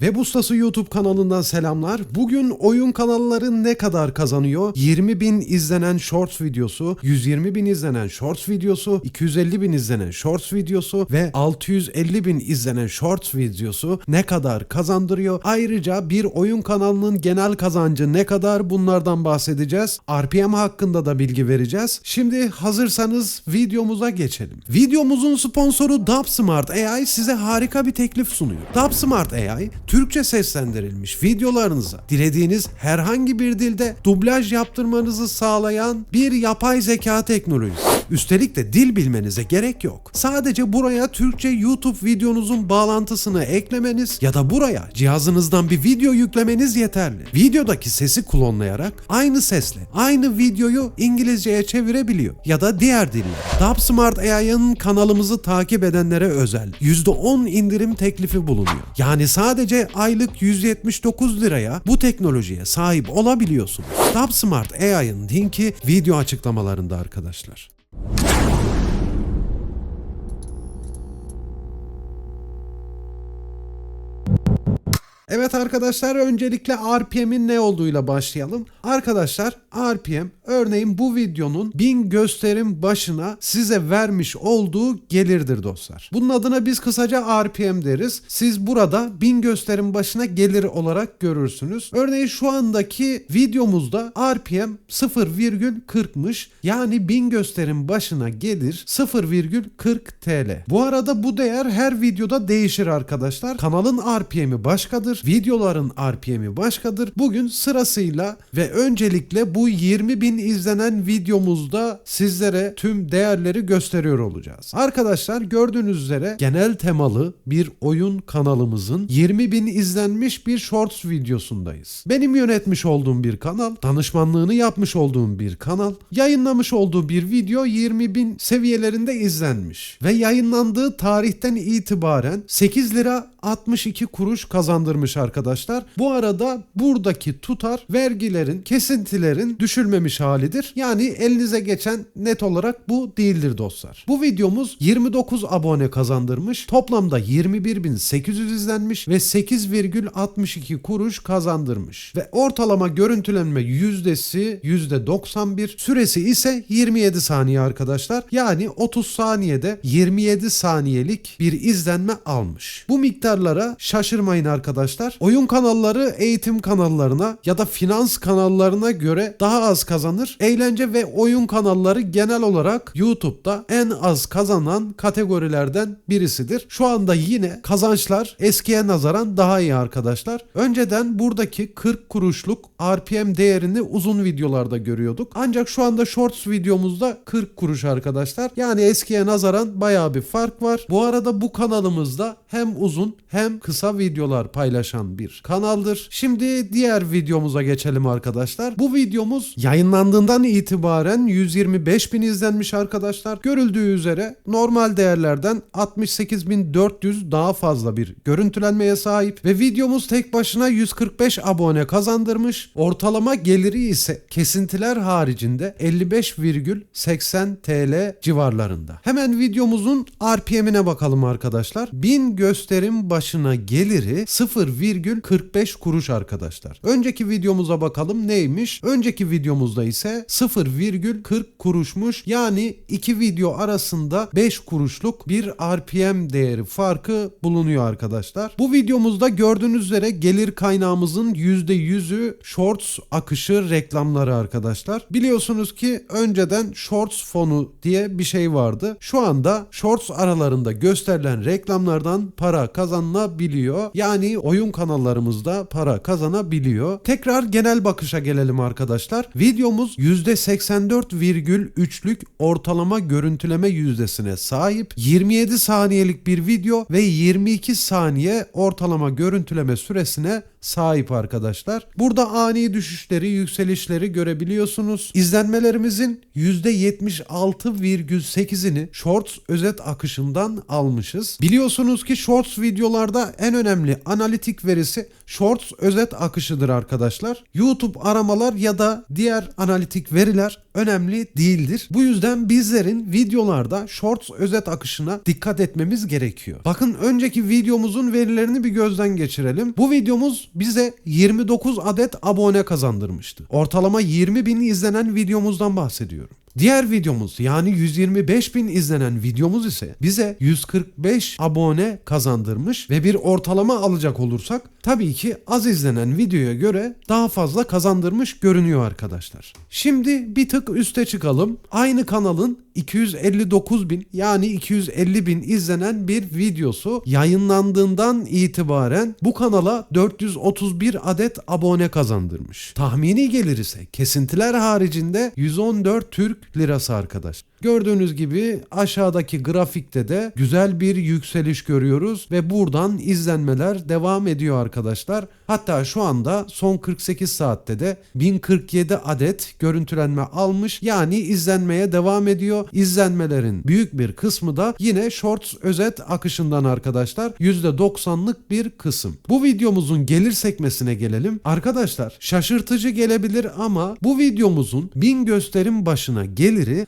Web Ustası YouTube kanalından selamlar. Bugün oyun kanalları ne kadar kazanıyor? 20 bin izlenen Shorts videosu, 120 bin izlenen Shorts videosu, 250 bin izlenen Shorts videosu ve 650 bin izlenen Shorts videosu ne kadar kazandırıyor? Ayrıca bir oyun kanalının genel kazancı ne kadar bunlardan bahsedeceğiz. RPM hakkında da bilgi vereceğiz. Şimdi hazırsanız videomuza geçelim. Videomuzun sponsoru Dubsmart AI size harika bir teklif sunuyor. Dubsmart AI Türkçe seslendirilmiş videolarınıza dilediğiniz herhangi bir dilde dublaj yaptırmanızı sağlayan bir yapay zeka teknolojisi. Üstelik de dil bilmenize gerek yok. Sadece buraya Türkçe YouTube videonuzun bağlantısını eklemeniz ya da buraya cihazınızdan bir video yüklemeniz yeterli. Videodaki sesi klonlayarak aynı sesle aynı videoyu İngilizceye çevirebiliyor ya da diğer diller. Dubsmart AI'ın kanalımızı takip edenlere özel %10 indirim teklifi bulunuyor. Yani sadece aylık 179 liraya bu teknolojiye sahip olabiliyorsunuz. Dubsmart AI'ın linki video açıklamalarında arkadaşlar. Evet arkadaşlar öncelikle RPM'in ne olduğuyla başlayalım. Arkadaşlar RPM örneğin bu videonun 1000 gösterim başına size vermiş olduğu gelirdir dostlar. Bunun adına biz kısaca RPM deriz. Siz burada 1000 gösterim başına gelir olarak görürsünüz. Örneğin şu andaki videomuzda RPM 0,40'mış. Yani 1000 gösterim başına gelir 0,40 TL. Bu arada bu değer her videoda değişir arkadaşlar. Kanalın RPM'i başkadır videoların RPM'i başkadır. Bugün sırasıyla ve öncelikle bu 20 bin izlenen videomuzda sizlere tüm değerleri gösteriyor olacağız. Arkadaşlar gördüğünüz üzere genel temalı bir oyun kanalımızın 20 bin izlenmiş bir shorts videosundayız. Benim yönetmiş olduğum bir kanal, danışmanlığını yapmış olduğum bir kanal, yayınlamış olduğu bir video 20 bin seviyelerinde izlenmiş ve yayınlandığı tarihten itibaren 8 lira 62 kuruş kazandırmış arkadaşlar. Bu arada buradaki tutar vergilerin, kesintilerin düşülmemiş halidir. Yani elinize geçen net olarak bu değildir dostlar. Bu videomuz 29 abone kazandırmış. Toplamda 21.800 izlenmiş ve 8,62 kuruş kazandırmış. Ve ortalama görüntülenme yüzdesi %91. Süresi ise 27 saniye arkadaşlar. Yani 30 saniyede 27 saniyelik bir izlenme almış. Bu miktarlara şaşırmayın arkadaşlar. Oyun kanalları eğitim kanallarına ya da finans kanallarına göre daha az kazanır. Eğlence ve oyun kanalları genel olarak YouTube'da en az kazanan kategorilerden birisidir. Şu anda yine kazançlar eskiye nazaran daha iyi arkadaşlar. Önceden buradaki 40 kuruşluk RPM değerini uzun videolarda görüyorduk. Ancak şu anda Shorts videomuzda 40 kuruş arkadaşlar. Yani eskiye nazaran bayağı bir fark var. Bu arada bu kanalımızda hem uzun hem kısa videolar paylaşan bir kanaldır. Şimdi diğer videomuza geçelim arkadaşlar. Bu videomuz yayınlandığından itibaren 125 bin izlenmiş arkadaşlar. Görüldüğü üzere normal değerlerden 68.400 daha fazla bir görüntülenmeye sahip ve videomuz tek başına 145 abone kazandırmış. Ortalama geliri ise kesintiler haricinde 55,80 TL civarlarında. Hemen videomuzun RPM'ine bakalım arkadaşlar. 1000 gösterim başına geliri 0,45 kuruş arkadaşlar. Önceki videomuza bakalım neymiş? Önceki videomuzda ise 0,40 kuruşmuş. Yani iki video arasında 5 kuruşluk bir RPM değeri farkı bulunuyor arkadaşlar. Bu videomuzda gördüğünüz üzere gelir kaynağımızın %100'ü Shorts akışı reklamları arkadaşlar. Biliyorsunuz ki önceden Shorts fonu diye bir şey vardı. Şu anda Shorts aralarında gösterilen reklamlardan para kazanılabiliyor. Yani oyun kanallarımızda para kazanabiliyor. Tekrar genel bakışa gelelim arkadaşlar. Videomuz %84,3'lük ortalama görüntüleme yüzdesine sahip. 27 saniyelik bir video ve 22 saniye ortalama görüntüleme süresine sahip arkadaşlar. Burada ani düşüşleri, yükselişleri görebiliyorsunuz. İzlenmelerimizin %76,8'ini Shorts özet akışından almışız. Biliyorsunuz ki Shorts videolarda en önemli analitik verisi Shorts özet akışıdır arkadaşlar. YouTube aramalar ya da diğer analitik veriler önemli değildir. Bu yüzden bizlerin videolarda Shorts özet akışına dikkat etmemiz gerekiyor. Bakın önceki videomuzun verilerini bir gözden geçirelim. Bu videomuz bize 29 adet abone kazandırmıştı. Ortalama 20 bin izlenen videomuzdan bahsediyorum. Diğer videomuz yani 125 bin izlenen videomuz ise bize 145 abone kazandırmış ve bir ortalama alacak olursak tabii ki az izlenen videoya göre daha fazla kazandırmış görünüyor arkadaşlar. Şimdi bir tık üste çıkalım. Aynı kanalın 259 bin yani 250 bin izlenen bir videosu yayınlandığından itibaren bu kanala 431 adet abone kazandırmış. Tahmini gelir ise kesintiler haricinde 114 Türk lirası arkadaş. Gördüğünüz gibi aşağıdaki grafikte de güzel bir yükseliş görüyoruz ve buradan izlenmeler devam ediyor arkadaşlar. Hatta şu anda son 48 saatte de 1047 adet görüntülenme almış yani izlenmeye devam ediyor. İzlenmelerin büyük bir kısmı da yine Shorts özet akışından arkadaşlar %90'lık bir kısım. Bu videomuzun gelir sekmesine gelelim. Arkadaşlar şaşırtıcı gelebilir ama bu videomuzun 1000 gösterim başına geliri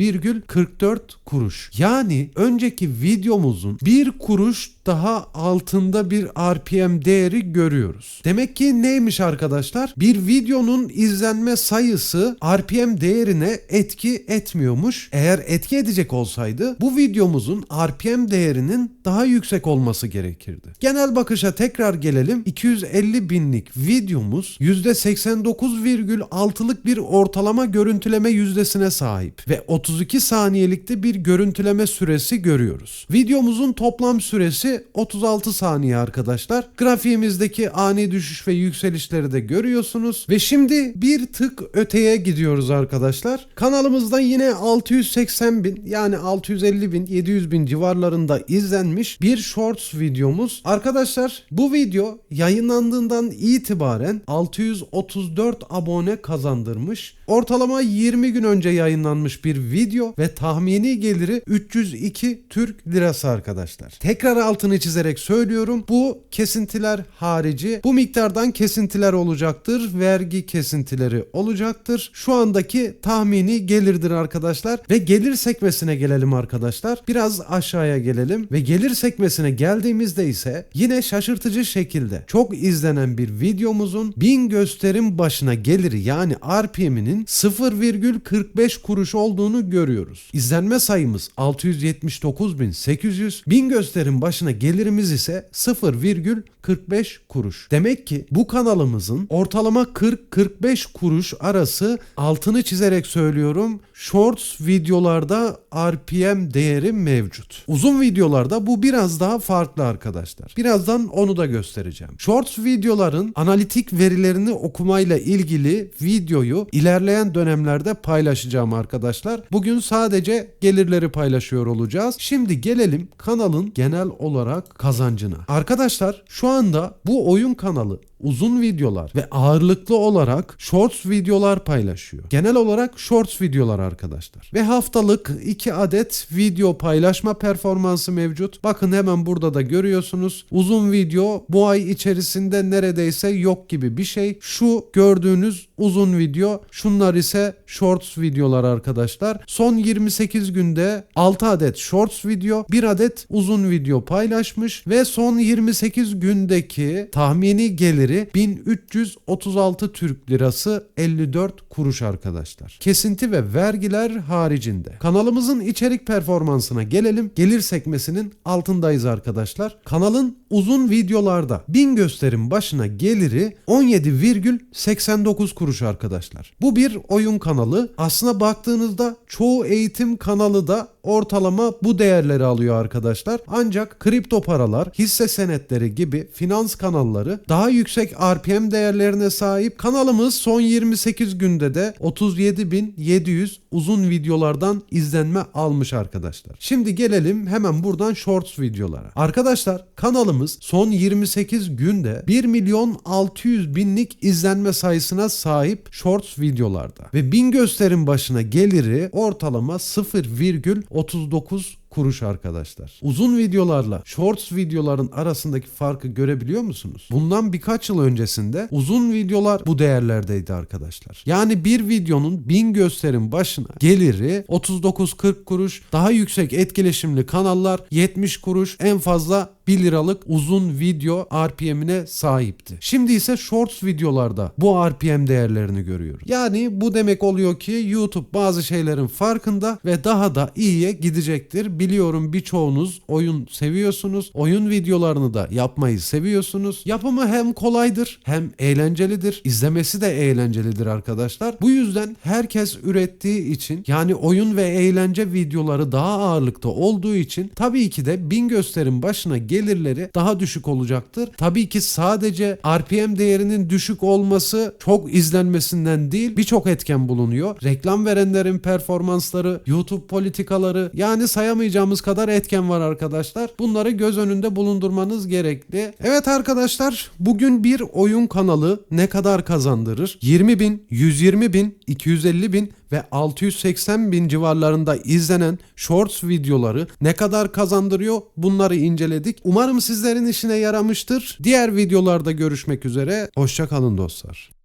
0,44 kuruş. Yani önceki videomuzun bir kuruş daha altında bir RPM değeri görüyoruz. Demek ki neymiş arkadaşlar? Bir videonun izlenme sayısı RPM değerine etki etmiyormuş. Eğer etki edecek olsaydı bu videomuzun RPM değerinin daha yüksek olması gerekirdi. Genel bakışa tekrar gelelim. 250 binlik videomuz %89,6'lık bir ortalama görüntüleme yüzdesine sahip ve 32 saniyelikte bir görüntüleme süresi görüyoruz. Videomuzun toplam süresi 36 saniye arkadaşlar. Grafiğimizdeki ani düşüş ve yükselişleri de görüyorsunuz. Ve şimdi bir tık öteye gidiyoruz arkadaşlar. Kanalımızda yine 680 bin yani 650 bin 700 bin civarlarında izlenmiş bir shorts videomuz. Arkadaşlar bu video yayınlandığından itibaren 634 abone kazandırmış. Ortalama 20 gün önce yayınlanmış bir video ve tahmini geliri 302 Türk lirası arkadaşlar. Tekrar altını çizerek söylüyorum. Bu kesintiler harici bu miktardan kesintiler olacaktır. Vergi kesintileri olacaktır. Şu andaki tahmini gelirdir arkadaşlar ve gelir sekmesine gelelim arkadaşlar. Biraz aşağıya gelelim ve gelir sekmesine geldiğimizde ise yine şaşırtıcı şekilde çok izlenen bir videomuzun 1000 gösterim başına geliri yani RPM'inin 0,45 kuruş olduğunu görüyoruz. İzlenme sayımız 679.800, 1000 gösterim başına gelirimiz ise 0,45 kuruş. Demek ki bu kanalımızın ortalama 40-45 kuruş arası altını çizerek söylüyorum shorts videolarda RPM değeri mevcut. Uzun videolarda bu biraz daha farklı arkadaşlar. Birazdan onu da göstereceğim. Shorts videoların analitik verilerini okumayla ilgili videoyu ilerleyen dönemlerde paylaşacağım arkadaşlar. Bugün sadece gelirleri paylaşıyor olacağız. Şimdi gelelim kanalın genel olarak kazancına. Arkadaşlar şu anda bu oyun kanalı uzun videolar ve ağırlıklı olarak shorts videolar paylaşıyor. Genel olarak shorts videolar arkadaşlar. Ve haftalık 2 adet video paylaşma performansı mevcut. Bakın hemen burada da görüyorsunuz. Uzun video bu ay içerisinde neredeyse yok gibi bir şey. Şu gördüğünüz uzun video. Şunlar ise shorts videolar arkadaşlar. Son 28 günde 6 adet shorts video, 1 adet uzun video paylaşmış ve son 28 gündeki tahmini geliri 1336 Türk Lirası 54 kuruş arkadaşlar. Kesinti ve vergiler haricinde. Kanalımızın içerik performansına gelelim. Gelir sekmesinin altındayız arkadaşlar. Kanalın uzun videolarda 1000 gösterim başına geliri 17,89 kuruş arkadaşlar. Bu bir oyun kanalı. Aslına baktığınızda çoğu eğitim kanalı da ortalama bu değerleri alıyor arkadaşlar. Ancak kripto paralar, hisse senetleri gibi finans kanalları daha yüksek yüksek RPM değerlerine sahip. Kanalımız son 28 günde de 37.700 uzun videolardan izlenme almış arkadaşlar. Şimdi gelelim hemen buradan shorts videolara. Arkadaşlar kanalımız son 28 günde 1 milyon 600 binlik izlenme sayısına sahip shorts videolarda. Ve bin gösterim başına geliri ortalama 0,39 kuruş arkadaşlar. Uzun videolarla shorts videoların arasındaki farkı görebiliyor musunuz? Bundan birkaç yıl öncesinde uzun videolar bu değerlerdeydi arkadaşlar. Yani bir videonun 1000 gösterim başına geliri 39-40 kuruş, daha yüksek etkileşimli kanallar 70 kuruş, en fazla 1 liralık uzun video RPM'ine sahipti. Şimdi ise shorts videolarda bu RPM değerlerini görüyoruz. Yani bu demek oluyor ki YouTube bazı şeylerin farkında ve daha da iyiye gidecektir. Biliyorum birçoğunuz oyun seviyorsunuz. Oyun videolarını da yapmayı seviyorsunuz. Yapımı hem kolaydır hem eğlencelidir. İzlemesi de eğlencelidir arkadaşlar. Bu yüzden herkes ürettiği için yani oyun ve eğlence videoları daha ağırlıkta olduğu için tabii ki de 1000 gösterim başına gelirleri daha düşük olacaktır. Tabii ki sadece RPM değerinin düşük olması çok izlenmesinden değil birçok etken bulunuyor. Reklam verenlerin performansları, YouTube politikaları yani sayamayacağımız kadar etken var arkadaşlar. Bunları göz önünde bulundurmanız gerekli. Evet arkadaşlar bugün bir oyun kanalı ne kadar kazandırır? 20 bin, 120 bin, 250 bin ve 680 bin civarlarında izlenen shorts videoları ne kadar kazandırıyor bunları inceledik. Umarım sizlerin işine yaramıştır. Diğer videolarda görüşmek üzere. Hoşçakalın dostlar.